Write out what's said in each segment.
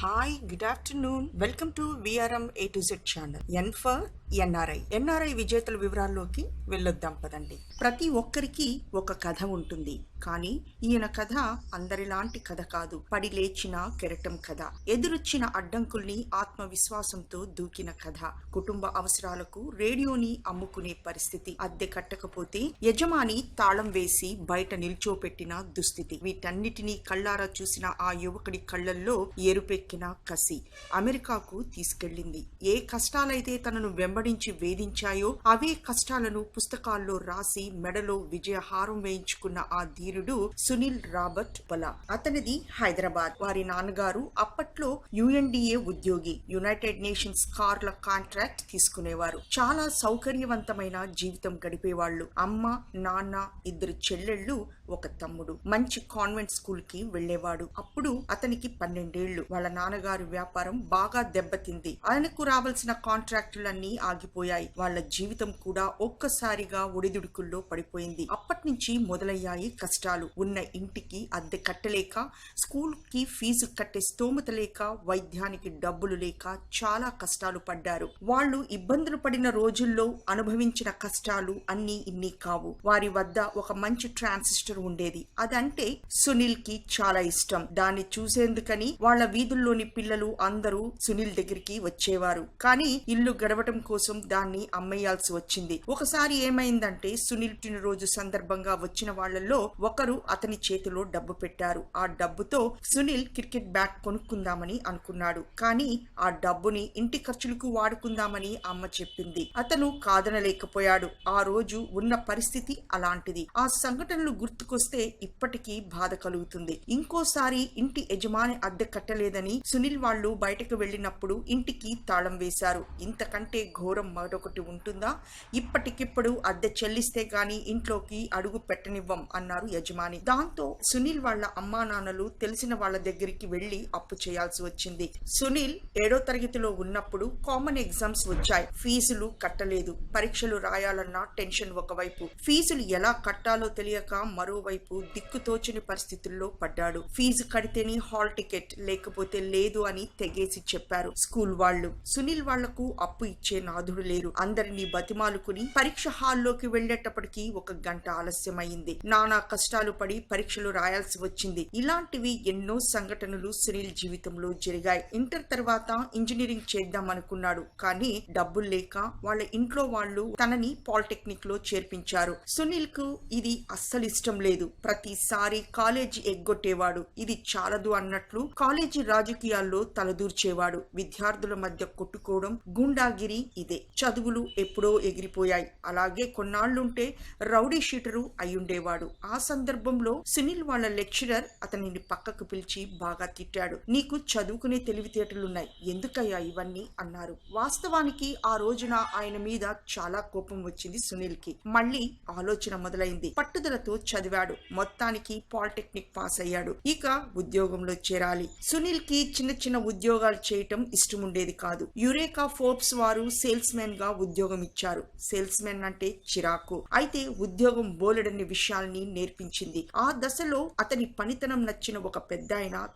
Hi, good afternoon. Welcome to VRM A to Z channel. N for NRI. NRI విజేతల వివరాల్లోకి వెళ్ళొద్దాం పదండి. ప్రతి ఒక్కరికి ఒక కథ ఉంటుంది. కానీ ఈయన కథ అందరిలాంటి కథ కాదు. పడి లేచిన కెరటం కథ. ఎదురొచ్చిన అడ్డంకుల్ని ఆత్మవిశ్వాసంతో దూకిన కథ. కుటుంబ అవసరాలకు రేడియోని అమ్ముకునే పరిస్థితి. అద్దె కట్టకపోతే యజమాని తాళం వేసి బయట నిల్చోపెట్టిన దుస్థితి. వీటన్నిటినీ కళ్ళారా చూసిన ఆ యువకుడి కళ్ళల్లో ఎరుపెక్కిన కసి. అమెరికాకు తీసుకెళ్ళింది. ఏ కష్టాలైతే తనను వెంబడించి వేధించాయో అవే కష్టాలను పుస్తకాల్లో రాసి మెడలో విజయహారం వేయించుకున్న ఆ ధీరుడు సునీల్ రాబర్ట్ బల. అతనిది హైదరాబాద్. వారి నాన్నగారు అప్పట్లో యుఎన్డిఏ ఉద్యోగి యునైటెడ్ నేషన్స్ కార్ల కాంట్రాక్ట్ తీసుకునేవారు. చాలా సౌకర్యవంతమైన జీవితం గడిపేవాళ్ళు అమ్మ నాన్న ఇద్దరు చెల్లెళ్ళు ఒక తమ్ముడు. మంచి కాన్వెంట్ స్కూల్కి వెళ్ళేవాడు అప్పుడు అతనికి పన్నెండేళ్ళు వాళ్ళ నాన్నగారు వ్యాపారం బాగా దెబ్బతింది. ఆయనకు రావాల్సిన కాంట్రాక్టులన్నీ ఆగిపోయాయి. వాళ్ళ జీవితం కూడా ఒక్కసారిగా ఒడిదుడుకుల్లో పడిపోయింది. అప్పటి నుంచి మొదలయ్యాయి కష్టాలు. ఉన్న ఇంటికి అద్దె కట్టలేక స్కూల్కి ఫీజు కట్టే స్తోమత లేక వైద్యానికి డబ్బులు లేక చాలా కష్టాలు పడ్డారు. వాళ్ళు ఇబ్బందులు పడిన రోజుల్లో అనుభవించిన కష్టాలు అన్ని ఇన్ని కావు. వారి వద్ద ఒక మంచి ట్రాన్సిస్టర్ ఉండేది. అదంటే సునీల్కి చాలా ఇష్టం. దాన్ని చూసేందుకని వాళ్ళ వీధుల్లోని పిల్లలు అందరూ సునీల్ దగ్గరికి వచ్చేవారు. కానీ ఇల్లు గడవటం కోసం దాన్ని అమ్మేయాల్సి వచ్చింది. ఒకసారి ఏమైందంటే సునీల్ పుట్టినరోజు సందర్భంగా వచ్చిన వాళ్ళల్లో ఒకరు అతని చేతిలో డబ్బు పెట్టారు. ఆ డబ్బుతో సునీల్ క్రికెట్ బ్యాట్ కొనుక్కుందామని అనుకున్నాడు. కానీ ఆ డబ్బుని ఇంటి ఖర్చులకు వాడుకుందామని అమ్మ చెప్పింది. అతను కాదనలేకపోయాడు. ఆ రోజు ఉన్న పరిస్థితి అలాంటిది. ఆ సంఘటనలు గుర్తు గుర్తుకొస్తే ఇప్పటికీ బాధ కలుగుతుంది. ఇంకోసారి ఇంటి యజమాని అద్దె కట్టలేదని సునీల్ వాళ్ళు బయటకు వెళ్ళినప్పుడు ఇంటికి తాళం వేశారు. ఇంతకంటే ఘోరం మరొకటి ఉంటుందా? ఇప్పటికిప్పుడు అద్దె చెల్లిస్తే గాని ఇంట్లోకి అడుగు పెట్టనివ్వం అన్నారు యజమాని. దాంతో సునీల్ వాళ్ళ అమ్మా నాన్నలు తెలిసిన వాళ్ళ దగ్గరికి వెళ్ళి అప్పు చేయాల్సి వచ్చింది. సునీల్ ఏడో తరగతిలో ఉన్నప్పుడు కామన్ ఎగ్జామ్స్ వచ్చాయి. ఫీజులు కట్టలేదు. పరీక్షలు రాయాలన్న టెన్షన్ ఒకవైపు. ఫీజులు ఎలా కట్టాలో తెలియక మరో మరోవైపు దిక్కుతోచని పరిస్థితుల్లో పడ్డాడు. ఫీజు కడితేనే హాల్ టికెట్ లేకపోతే లేదు అని తెగేసి చెప్పారు స్కూల్ వాళ్ళు. సునీల్ వాళ్ళకు అప్పు ఇచ్చే నాథుడు లేరు. అందరినీ బతిమాలుకుని పరీక్ష హాల్లోకి వెళ్ళేటప్పటికి ఒక గంట ఆలస్యమైంది. నానా కష్టాలు పడి పరీక్షలు రాయాల్సి వచ్చింది. ఇలాంటివి ఎన్నో సంఘటనలు సునీల్ జీవితంలో జరిగాయి. ఇంటర్ తర్వాత ఇంజనీరింగ్ చేద్దాం అనుకున్నాడు కానీ డబ్బులు లేక వాళ్ళ ఇంట్లో వాళ్ళు తనని పాలిటెక్నిక్లో చేర్పించారు. సునీల్కు ఇది అస్సలు ఇష్టం లేదు. ప్రతిసారి కాలేజీ ఎగ్గొట్టేవాడు. ఇది చాలదు అన్నట్లు కాలేజీ రాజకీయాల్లో తలదూర్చేవాడు. విద్యార్థుల మధ్య కొట్టుకోవడం గుండాగిరి ఇదే. చదువులు ఎప్పుడో ఎగిరిపోయాయి. అలాగే కొన్నాళ్ళుంటే రౌడీ షీటరు అయ్యుండేవాడు. ఆ సందర్భంలో సునీల్ వాళ్ళ లెక్చరర్ అతనిని పక్కకు పిలిచి బాగా తిట్టాడు. నీకు చదువుకునే తెలివితేటలున్నాయి. ఎందుకయ్యా ఇవన్నీ? అన్నారు. వాస్తవానికి ఆ రోజున ఆయన మీద చాలా కోపం వచ్చింది సునీల్కి మళ్ళీ ఆలోచన మొదలైంది. పట్టుదలతో చదివాడు. మొత్తానికి పాలిటెక్నిక్ పాస్ అయ్యాడు. ఇక ఉద్యోగంలో చేరాలి. సునీల్కి చిన్న చిన్న ఉద్యోగాలు చేయటం ఇష్టం ఉండేది కాదు. యురేకా ఫోర్బ్స్ వారు సేల్స్ మెన్గా ఉద్యోగం ఇచ్చారు. సేల్స్ మెన్ అంటే చిరాకు. అయితే ఉద్యోగం బోలెడని విషయాల్ని నేర్పించింది. ఆ దశలో అతని పనితనం నచ్చిన ఒక పెద్ద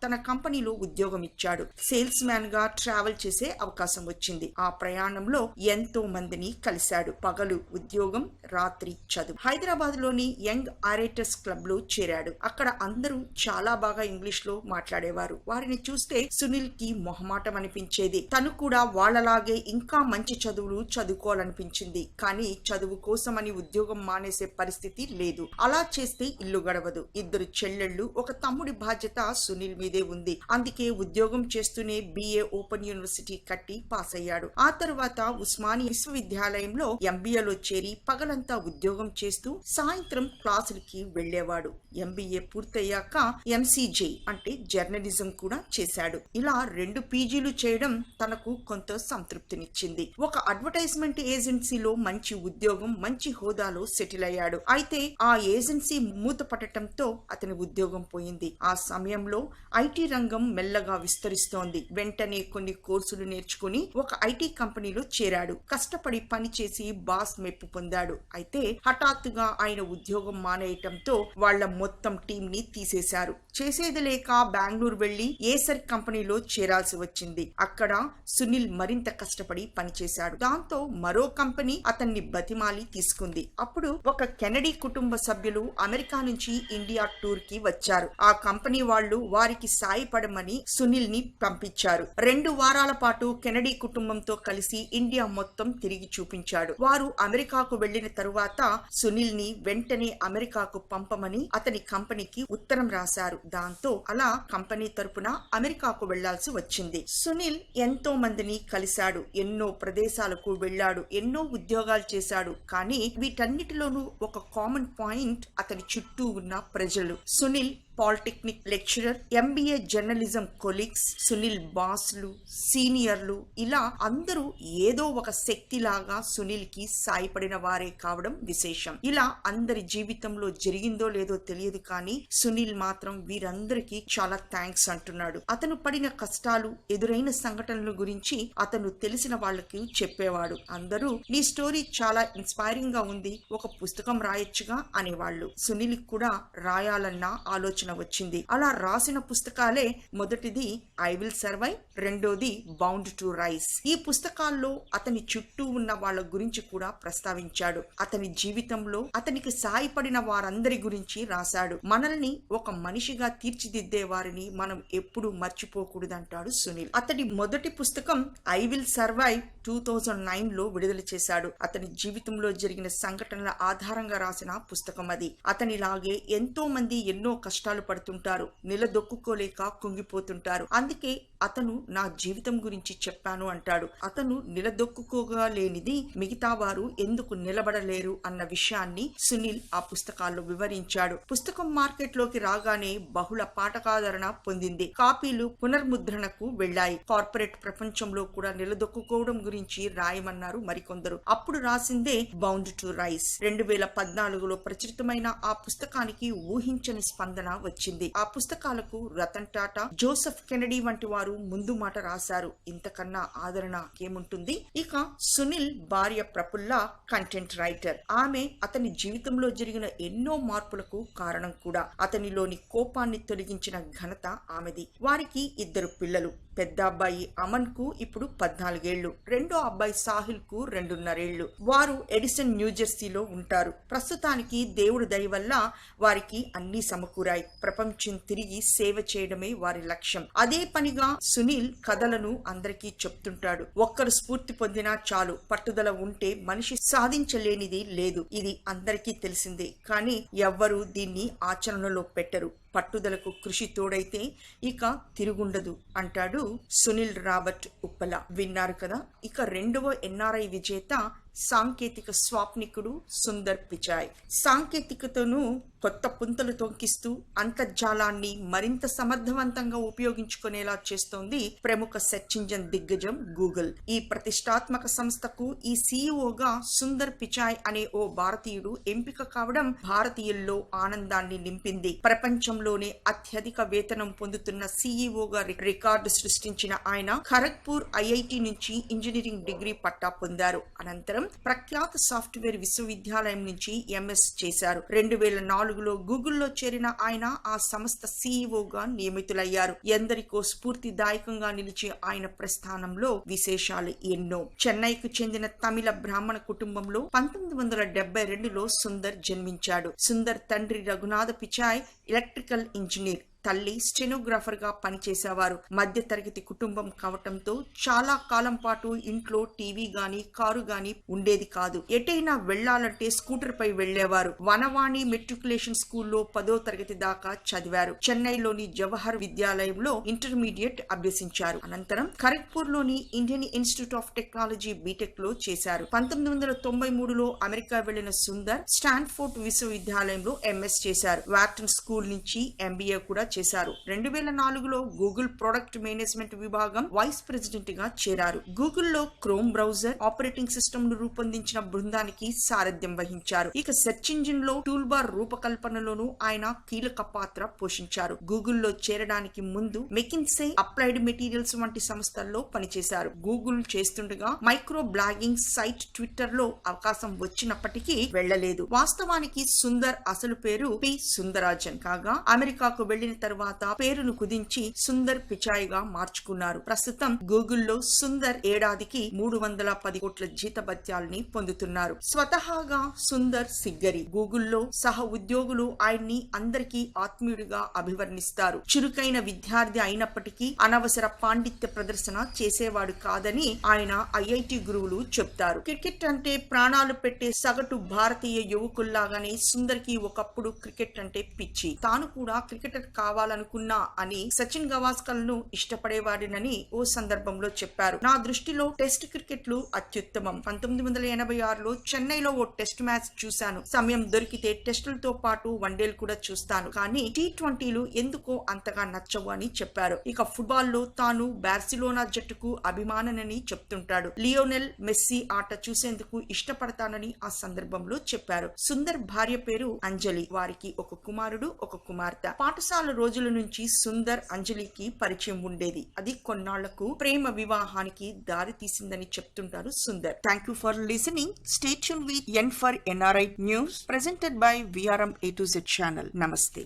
తన కంపెనీలో ఉద్యోగం ఇచ్చాడు. సేల్స్ మ్యాన్గా ట్రావెల్ చేసే అవకాశం వచ్చింది. ఆ ప్రయాణంలో ఎంతో మందిని కలిశాడు. పగలు ఉద్యోగం రాత్రి చదువు. హైదరాబాద్లోని యంగ్ ఆరేటర్స్ క్లబ్లో చేరాడు. అక్కడ అందరూ చాలా బాగా ఇంగ్లీష్లో మాట్లాడేవారు. వారిని చూస్తే సునీల్కి మొహమాటం అనిపించేది. తను కూడా వాళ్ళలాగే ఇంకా మంచి చదువులు చదువుకోవాలనిపించింది. కానీ చదువు కోసమని ఉద్యోగం మానేసే పరిస్థితి లేదు. అలా చేస్తే ఇల్లు గడవదు. ఇద్దరు చెల్లెళ్ళు ఒక తమ్ముడి బాధ్యత సునీల్ మీదే ఉంది. అందుకే ఉద్యోగం చేస్తూనే బిఏ ఓపెన్ యూనివర్సిటీ కట్టి పాస్ అయ్యాడు. ఆ తర్వాత ఉస్మాని విశ్వవిద్యాలయంలో ఎంబీఏలో చేరి పగలంతా ఉద్యోగం చేస్తూ సాయంత్రం క్లాసులకి వెళ్ళేవాడు ఎంబీఏ పూర్తయ్యాక ఎంసీజే అంటే జర్నలిజం కూడా చేశాడు. ఇలా రెండు పీజీలు చేయడం తనకు కొంత సంతృప్తినిచ్చింది. ఒక అడ్వర్టైజ్మెంట్ ఏజెన్సీలో మంచి ఉద్యోగం మంచి హోదాలో సెటిల్ అయ్యాడు. అయితే ఆ ఏజెన్సీ మూత పట్టడంతో అతని ఉద్యోగం పోయింది. ఆ సమయంలో ఐటీ రంగం మెల్లగా విస్తరిస్తోంది. వెంటనే కొన్ని కోర్సులు నేర్చుకుని ఒక ఐటీ కంపెనీలో చేరాడు. కష్టపడి పనిచేసి బాస్ మెప్పు పొందాడు. అయితే హఠాత్తుగా ఆయన ఉద్యోగం మానేయటం కావడంతో వాళ్ళ మొత్తం టీం ని తీసేశారు. చేసేది లేక బెంగళూరు వెళ్ళి ఏసర్ కంపెనీలో చేరాల్సి వచ్చింది. అక్కడ సునీల్ మరింత కష్టపడి పనిచేశాడు. దాంతో మరో కంపెనీ అతన్ని బతిమాలి తీసుకుంది. అప్పుడు ఒక కెనడీ కుటుంబ సభ్యులు అమెరికా నుంచి ఇండియా టూర్కి వచ్చారు. ఆ కంపెనీ వాళ్ళు వారికి సాయపడమని సునీల్ని పంపించారు. రెండు వారాల పాటు కెనడీ కుటుంబంతో కలిసి ఇండియా మొత్తం తిరిగి చూపించాడు. వారు అమెరికాకు వెళ్ళిన తరువాత సునీల్ని వెంటనే అమెరికాకు పంపమని అతని కంపెనీకి ఉత్తరం రాశారు. దాంతో అలా కంపెనీ తరపున అమెరికాకు వెళ్ళాల్సి వచ్చింది. సునీల్ ఎంతో మందిని కలిశాడు. ఎన్నో ప్రదేశాలకు వెళ్ళాడు. ఎన్నో ఉద్యోగాలు చేశాడు. కానీ వీటన్నిటిలోనూ ఒక కామన్ పాయింట్ అతని చుట్టూ ఉన్న ప్రజలు. Sunil polytechnic lecturer MBA journalism colleagues Sunil బాస్లు సీనియర్లు ఇలా అందరూ ఏదో ఒక శక్తిలాగా సునీల్కి సాయపడిన వారే కావడం విశేషం. ఇలా అందరి జీవితంలో జరిగిందో లేదో తెలియదు కానీ సునీల్ మాత్రం వీరందరికీ చాలా థ్యాంక్స్ అంటున్నాడు. అతను పడిన కష్టాలు ఎదురైన సంఘటనల గురించి అతను తెలిసిన వాళ్ళకి చెప్పేవాడు. అందరూ నీ స్టోరీ చాలా ఇన్స్పైరింగ్గా ఉంది ఒక పుస్తకం రాయొచ్చుగా అనేవాళ్ళు. సునీల్ కూడా రాయాలన్న ఆలోచన వచ్చింది. అలా రాసిన పుస్తకాలే మొదటిది ఐ విల్ సర్వైవ్ రెండోది బౌండ్ టు రైస్. ఈ పుస్తకాల్లో అతని చుట్టూ ఉన్న వాళ్ళ గురించి కూడా ప్రస్తావించాడు. అతని జీవితంలో అతనికి సాయపడిన వారందరి గురించి రాశాడు. మనల్ని ఒక మనిషిగా తీర్చిదిద్దే వారిని మనం ఎప్పుడు మర్చిపోకూడదంటాడు సునీల్. అతడి మొదటి పుస్తకం I will survive two thousand నైన్లో విడుదల చేశాడు. అతని జీవితంలో జరిగిన సంఘటనల ఆధారంగా రాసిన పుస్తకం అది. అతనిలాగే ఎంతో మంది ఎన్నో కష్టాలు పడుతుంటారు. నిలదొక్కుకోలేక కుంగిపోతుంటారు. అందుకే అతను నా జీవితం గురించి చెప్పాను అంటాడు. అతను నిలదొక్కుకోగా లేనిది మిగతా వారు ఎందుకు నిలబడలేరు అన్న విషయాన్ని సునీల్ ఆ పుస్తకాల్లో వివరించాడు. పుస్తకం మార్కెట్లోకి రాగానే బహుళ పాఠకాదరణ పొందింది. కాపీలు పునర్ముద్రణకు వెళ్ళాయి కార్పొరేట్ ప్రపంచంలో కూడా నిలదొక్కుకోవడం గురించి రాయమన్నారు మరికొందరు. అప్పుడు రాసిందే బౌండ్ టు రైస్. రెండు వేల పద్నాలుగులో ప్రచురితమైన ఆ పుస్తకానికి ఊహించని స్పందన వచ్చింది. ఆ పుస్తకాలకు రతన్ టాటా జోసెఫ్ కెనడీ వంటి వారు ముందు మాట రాశారు. ఇంతకన్నా ఆదరణ ఏముంటుంది? ఇక సునీల్ భార్య ప్రఫుల్ల కంటెంట్ రైటర్ ఆమె అతని జీవితంలో జరిగిన ఎన్నో మార్పులకు కారణం కూడా. అతనిలోని కోపాన్ని తొలగించిన ఘనత ఆమెది. వారికి ఇద్దరు పిల్లలు. పెద్ద అబ్బాయి అమన్కు ఇప్పుడు పద్నాలుగేళ్ళు రెండో అబ్బాయి సాహిల్కు రెండున్నరేళ్ళు వారు ఎడిసన్ న్యూజెర్సీలో ఉంటారు. ప్రస్తుతానికి దేవుడి దయ వల్ల వారికి అన్ని సమకూరాయి. ప్రపంచం తిరిగి సేవ చేయడమే వారి లక్ష్యం. అదే పనిగా సునీల్ కథలను అందరికీ చెప్తుంటాడు. ఒక్కరు స్ఫూర్తి పొందినా చాలు. పట్టుదల ఉంటే మనిషి సాధించలేనిది లేదు. ఇది అందరికీ తెలిసిందే. కానీ ఎవ్వరూ దీన్ని ఆచరణలో పెట్టరు. పట్టుదలకు కృషి తోడైతే ఇక తిరుగుండదు అంటాడు సునీల్ రాబర్ట్ ఉప్పల. విన్నారు కదా ఇక రెండవ ఎన్ఆర్ఐ విజేత సాంకేతిక స్వాప్నికుడు సుందర్ పిచాయ్. సాంకేతికతను కొత్త పుంతలు తొంకిస్తూ అంతర్జాలాన్ని మరింత సమర్థవంతంగా ఉపయోగించుకునేలా చేస్తోంది ప్రముఖ సెర్చ్ ఇంజన్ దిగ్గజం గూగుల్. ఈ ప్రతిష్టాత్మక సంస్థకు ఈ సీఈఓగా సుందర్ పిచాయ్ అనే ఓ భారతీయుడు ఎంపిక కావడం భారతీయుల్లో ఆనందాన్ని నింపింది. ప్రపంచంలోనే అత్యధిక వేతనం పొందుతున్న సీఈఓగా రికార్డు సృష్టించిన ఆయన ఖరగ్పూర్ ఐఐటి నుంచి ఇంజనీరింగ్ డిగ్రీ పట్టా పొందారు. అనంతరం ప్రఖ్యాత సాఫ్ట్వేర్ విశ్వవిద్యాలయం నుంచి ఎంఎస్ చేశారు. రెండు వేల నాలుగులో గూగుల్లో చేరిన ఆయన ఆ సంస్థ సీఈఓగా నియమితులయ్యారు. ఎందరికో స్ఫూర్తిదాయకంగా నిలిచే ఆయన ప్రస్థానంలో విశేషాలు ఎన్నో. చెన్నైకు చెందిన తమిళ బ్రాహ్మణ కుటుంబంలో పంతొమ్మిది వందల డెబ్బై రెండులో సుందర్ జన్మించాడు. సుందర్ తండ్రి రఘునాథ పిచాయ్ ఎలక్ట్రికల్ ఇంజనీర్. తల్లి స్టెనోగ్రాఫర్గా పనిచేసేవారు. మధ్య తరగతి కుటుంబం కావటంతో చాలా కాలం పాటు ఇంట్లో టీవీ గాని కారు గాని ఉండేది కాదు. ఎటైనా వెళ్ళాలంటే స్కూటర్ పై వెళ్ళేవారు వనవాణి మెట్రికులేషన్ స్కూల్లో పదో తరగతి దాకా చదివారు. చెన్నైలోని జవహర్ విద్యాలయంలో ఇంటర్మీడియట్ అభ్యసించారు. అనంతరం ఖరగ్పూర్లోని ఇండియన్ ఇన్స్టిట్యూట్ ఆఫ్ టెక్నాలజీ బీటెక్లో చేశారు. పంతొమ్మిది వందల తొంభై మూడులో అమెరికా వెళ్ళిన సుందర్ స్టాన్ఫోర్డ్ విశ్వవిద్యాలయంలో ఎంఎస్ చేశారు. వార్టన్ స్కూల్ నుంచి ఎంబీఏ కూడా చేశారు. రెండు వేల నాలుగులో గూగుల్ ప్రొడక్ట్ మేనేజ్మెంట్ విభాగం వైస్ ప్రెసిడెంట్గా చేరారు. గూగుల్లో క్రోమ్ బ్రౌజర్ ఆపరేటింగ్ సిస్టమ్ను రూపొందించిన బృందానికి సారథ్యం వహించారు. ఇక సెర్చ్ ఇంజిన్లో టూల్ బార్ రూపకల్పనలోనూ ఆయన కీలక పాత్ర పోషించారు. గూగుల్లో చేరడానికి ముందు మెకిన్సే అప్లైడ్ మెటీరియల్స్ వంటి సంస్థల్లో పనిచేశారు. గూగుల్ చేస్తుండగా మైక్రో బ్లాగింగ్ సైట్ ట్విట్టర్లో అవకాశం వచ్చినప్పటికీ వెళ్ళలేదు వాస్తవానికి సుందర్ అసలు పేరు పి సుందరాజన్ కాగా అమెరికాకు వెళ్ళిన తర్వాత పేరును కుదించి సుందర్ పిచాయిగా మార్చుకున్నారు. ప్రస్తుతం గూగుల్లో సుందర్ ఏడాదికి మూడు వందల పది కోట్ల జీతభత్యాల్ని పొందుతున్నారు. స్వతహాగా సుందర్ సిగ్గరి గూగుల్లో సహ ఉద్యోగులు ఆయన్ని అందరికీ ఆత్మీయుడిగా అభివర్ణిస్తారు. చురుకైన విద్యార్థి అయినప్పటికీ అనవసర పాండిత్య ప్రదర్శన చేసేవాడు కాదని ఆయన ఐఐటి గురువులు చెప్తారు. క్రికెట్ అంటే ప్రాణాలు పెట్టే సగటు భారతీయ యువకుల్లాగానే సుందర్కి ఒకప్పుడు క్రికెట్ అంటే పిచ్చి. తాను కూడా క్రికెటర్ కావాలనుకున్నా అని సచిన్ గవాస్కర్ను ఇష్టపడేవాడినని ఓ సందర్భంలో చెప్పారు. నా దృష్టిలో టెస్ట్ క్రికెట్లు అత్యుత్తమం. పంతొమ్మిది వందల ఎనభై ఆరులో చెన్నైలో ఓ టెస్ట్ మ్యాచ్ చూశాను. సమయం దొరికితే టెస్టులతో పాటు వన్డేలు కూడా చూస్తాను. కానీ టీ ట్వంటీలు ఎందుకో అంతగా నచ్చవు అని చెప్పారు. ఇక ఫుట్బాల్లో తాను బార్సిలోనా జట్టుకు అభిమాననని చెప్తుంటాడు. లియోనెల్ మెస్సీ ఆట చూసేందుకు ఇష్టపడతానని ఆ సందర్భంలో చెప్పారు. సుందర్ భార్య పేరు అంజలి. వారికి ఒక కుమారుడు ఒక కుమార్తె. పాఠశాల రోజుల నుంచి సుందర్ అంజలికి పరిచయం ఉండేది. అది కొన్నాళ్ళకు ప్రేమ వివాహానికి దారి తీసిందని చెప్తుంటారు Sundar. Thank you for listening stay tuned with N for NRI news presented by VRM A to Z channel నమస్తే